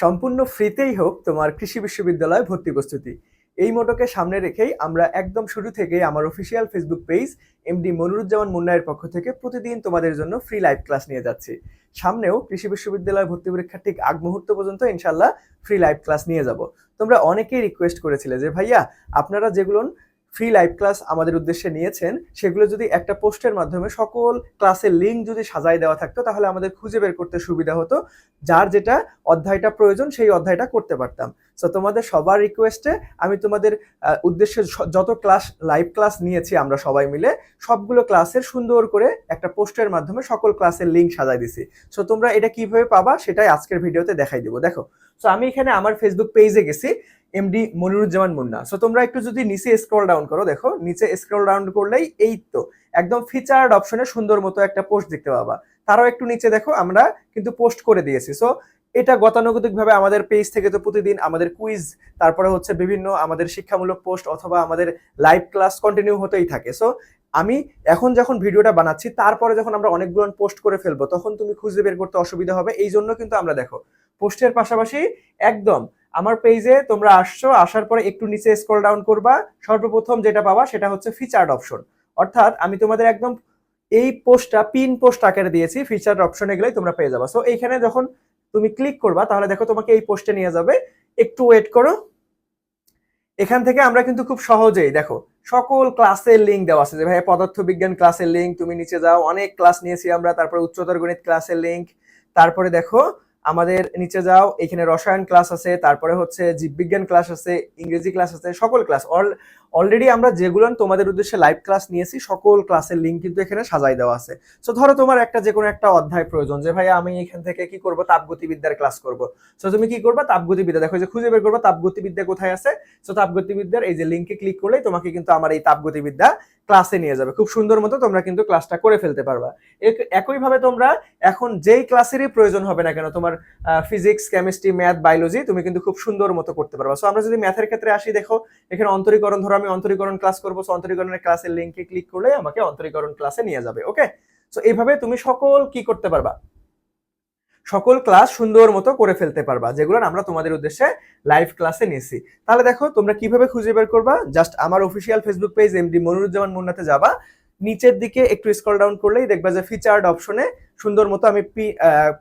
সম্পূর্ণ ফ্রিতেই হোক তোমার কৃষি বিশ্ববিদ্যালয় ভর্তি প্রস্তুতি। এই মোটোকে সামনে রেখেই আমরা একদম শুরু থেকেই আমার official Facebook page M D Moniruzzaman মুন্নায়ের পক্ষ থেকে প্রতিদিন তোমাদের জন্য ফ্রি লাইভ ক্লাস নিয়ে যাচ্ছি। সামনেও কৃষি বিশ্ববিদ্যালয় ভর্তি পরীক্ষার ঠিক আগ মুহূর্ত পর্যন্ত ইনশাল্লাহ ফ্রি লাইভ ক্লাস নিয়ে যাব। তোমরা অনেকেই রিকোয়েস্ট করেছিলে যে, ভাইয়া, আপনারা যেগুলো ফ্রি লাইভ ক্লাস আমাদের উদ্দেশ্যে নিয়েছেন, সেগুলো যদি একটা পোস্টের মাধ্যমে সকল ক্লাসের লিঙ্ক যদি সাজায় দেওয়া থাকতো, তাহলে আমাদের খুঁজে বের করতে সুবিধা হতো। যার যেটা অধ্যায়টা প্রয়োজন, সেই অধ্যায়টা করতে পারতাম। সো তোমাদের সবার রিকোয়েস্টে আমি তোমাদের উদ্দেশ্যে যত ক্লাস লাইভ ক্লাস নিয়েছি আমরা সবাই মিলে, সবগুলো ক্লাসের সুন্দর করে একটা পোস্টের মাধ্যমে সকল ক্লাসের লিঙ্ক সাজাই দিছি। সো তোমরা এটা কীভাবে পাবা, সেটাই আজকের ভিডিওতে দেখাই দিব। দেখো সো আমি এখানে আমার ফেসবুক পেজে গেছি। এমডি মনিরুজ্জামান মুন্না। সো তোমরা একটু যদি নিচে স্ক্রল ডাউন করো, দেখো, নিচে স্ক্রল ডাউন করলেই এই তো, একদম ফিচার্ড অপশনে সুন্দর মতো একটা পোস্ট দেখতে পাবা। তারও একটু নিচে দেখো, আমরা কিন্তু পোস্ট করে দিয়েছি। সো এটা গতানুগতিকভাবে আমাদের পেজ থেকে তো প্রতিদিন আমাদের কুইজ তারপরে হচ্ছে বিভিন্ন আমাদের শিক্ষামূলক পোস্ট অথবা আমাদের লাইভ ক্লাস কন্টিনিউ হতেই থাকে। সো আমি এখন যখন ভিডিওটা বানাচ্ছি, তারপরে যখন আমরা অনেকগুলো পোস্ট করে ফেলব, তখন তুমি খুঁজে বের করতে অসুবিধা হবে। এই জন্য কিন্তু আমরা দেখো পোস্টের পাশাপাশি একদম আমার পেজে তোমরা আসছো, আসার পরে একটু নিচে স্ক্রল ডাউন করবা, সর্বপ্রথম যেটা পাবা সেটা হচ্ছে ফিচার্ড অপশন অর্থাৎ আমি তোমাদের একদম এই পোস্টটা পিন পোস্ট আকারে দিয়েছি ফিচার্ড অপশনে গেলেই তোমরা পেয়ে যাবা। সো এইখানে যখন তুমি ক্লিক করবা, তাহলে দেখো তোমাকে এই পোস্টে নিয়ে যাবে। একটু ওয়েট করো। এখান থেকে আমরা কিন্তু খুব সহজেই, দেখো, সকল ক্লাসের লিঙ্ক দেওয়া আছে যে, ভাই, পদার্থবিজ্ঞান ক্লাসের লিঙ্ক তুমি নিচে যাও, অনেক ক্লাস নিয়েছি আমরা, তারপরে উচ্চতর গণিত ক্লাসের লিঙ্ক তারপরে দেখো আমাদের নিচে যাও, এখানে রসায়ন ক্লাস আছে, তারপরে হচ্ছে জীববিজ্ঞান ক্লাস আছে, ইংরেজি ক্লাস আছে, সকল ক্লাস অল অলরেডি আমরা যেগুলো তোমাদের উদ্দেশ্যে লাইভ ক্লাস নিয়েছি, সকল ক্লাসের লিঙ্ক কিন্তু এখানে সাজাই দেওয়া আছে। সো ধরো তোমার একটা যে কোনো একটা অধ্যায় প্রয়োজন যে ভাই আমি এখান থেকে কি করব? তাপগতিবিদ্যার ক্লাস করব। সো তুমি কি করবা? তাপগতিবিদ্যা। দেখো যে খুঁজে বের করবা, তাপগতিবিদ্যা কোথায় আছে? সো তাপগতিবিদ্যার এই যে লিঙ্কে ক্লিক করলেই তোমাকে কিন্তু আমার এই তাপগতিবিদ্যা ক্লাসে নিয়ে যাবে। খুব সুন্দর মতো তোমরা কিন্তু ক্লাসটা করে ফেলতে পারবা। এক- একইভাবে তোমরা এখন যেই ক্লাসেরই প্রয়োজন হবে না কেন, তোমার ফিজিক্স কেমিস্ট্রি ম্যাথ বায়োলজি তুমি কিন্তু খুব সুন্দর মতো করতে পারবা। সো আমরা যদি ম্যাথের ক্ষেত্রে আসি, দেখো, এখানে অন্তরীকরণ ধরো আমি অন্তরীকরণ ক্লাস করব সো অন্তরীকরণের ক্লাসের লিঙ্কে ক্লিক করলে আমাকে অন্তরীকরণ ক্লাসে নিয়ে যাবে ওকে সো এইভাবে তুমি সকল কি করতে পারবা? সকল ক্লাস সুন্দর মতো করে ফেলতে পারবা, যেগুলো আমরা তোমাদের উদ্দেশ্যে লাইভ ক্লাসে নিয়েছি। তাহলে দেখো, তোমরা কীভাবে খুঁজে বের করবা? জাস্ট আমার official Facebook page M D Moniruzzaman মুন্নাতে যাবা। নিচের দিকে একটু স্ক্রল ডাউন করলেই দেখবা যে ফিচার্ড অপশনে সুন্দর মতো আমি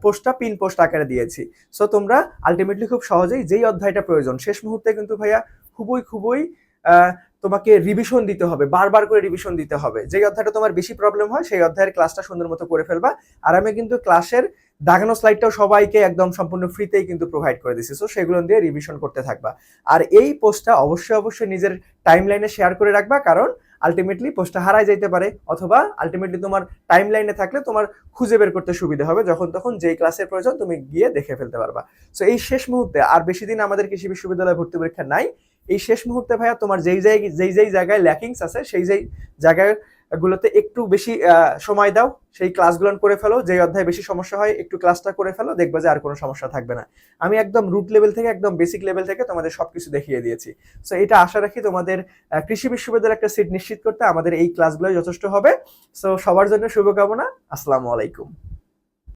পোস্টটা পিন পোস্ট আকারে দিয়েছি। সো তোমরা আলটিমেটলি খুব সহজেই যেই অধ্যায়টা প্রয়োজন, শেষ মুহূর্তে কিন্তু ভাইয়া খুবই খুবই তোমাকে রিভিশন দিতে হবে, বারবার করে রিভিশন দিতে হবে। যেই অধ্যায়টা তোমার বেশি প্রবলেম হয়, সেই অধ্যায়ের ক্লাসটা সুন্দর মতো করে ফেলবা। আর আমি কিন্তু ক্লাসের দাগানো স্লাইডটাও সবাইকে একদম সম্পূর্ণ ফ্রিতেই কিন্তু প্রোভাইড করে দিছি। সো সেগুলো দিয়ে রিভিশন করতে থাকবা। আর এই পোস্টটা অবশ্যই অবশ্যই নিজের টাইম লাইনে শেয়ার করে রাখবা। কারণ আলটিমেটলি পোস্টটা হারাই যাইতে পারে, অথবা আলটিমেটলি তোমার টাইম লাইনে থাকলে তোমার খুঁজে বের করতে সুবিধা হবে। যখন তখন যেই ক্লাসের প্রয়োজন, তুমি গিয়ে দেখে ফেলতে পারবা। সো এই শেষ মুহূর্তে আর বেশি দিন আমাদের কৃষি বিশ্ববিদ্যালয়ে ভর্তি পরীক্ষা নাই। এই শেষ মুহূর্তে ভাইয়া তোমার যেই জায়গায় যেই যেই জায়গায় ল্যাকিংস আছে, সেই যেই জায়গায় গুলোতে একটু বেশি সময় দাও, সেই ক্লাসগুলো করে ফেলো, যেই অধ্যায় বেশি সমস্যা হয়, একটু ক্লাসটা করে ফেলো, দেখবে যে আর কোনো সমস্যা থাকবে না। আমি একদম রুট লেভেল থেকে, একদম বেসিক লেভেল থেকে তোমাদের সবকিছু দেখিয়ে দিয়েছি। সো এটা আশা রাখি তোমাদের কৃষি বিশ্ববিদ্যালয়ের একটা সিট নিশ্চিত করতে আমাদের এই ক্লাসগুলো যথেষ্ট হবে। সো সবার জন্য শুভকামনা, আসসালামু আলাইকুম।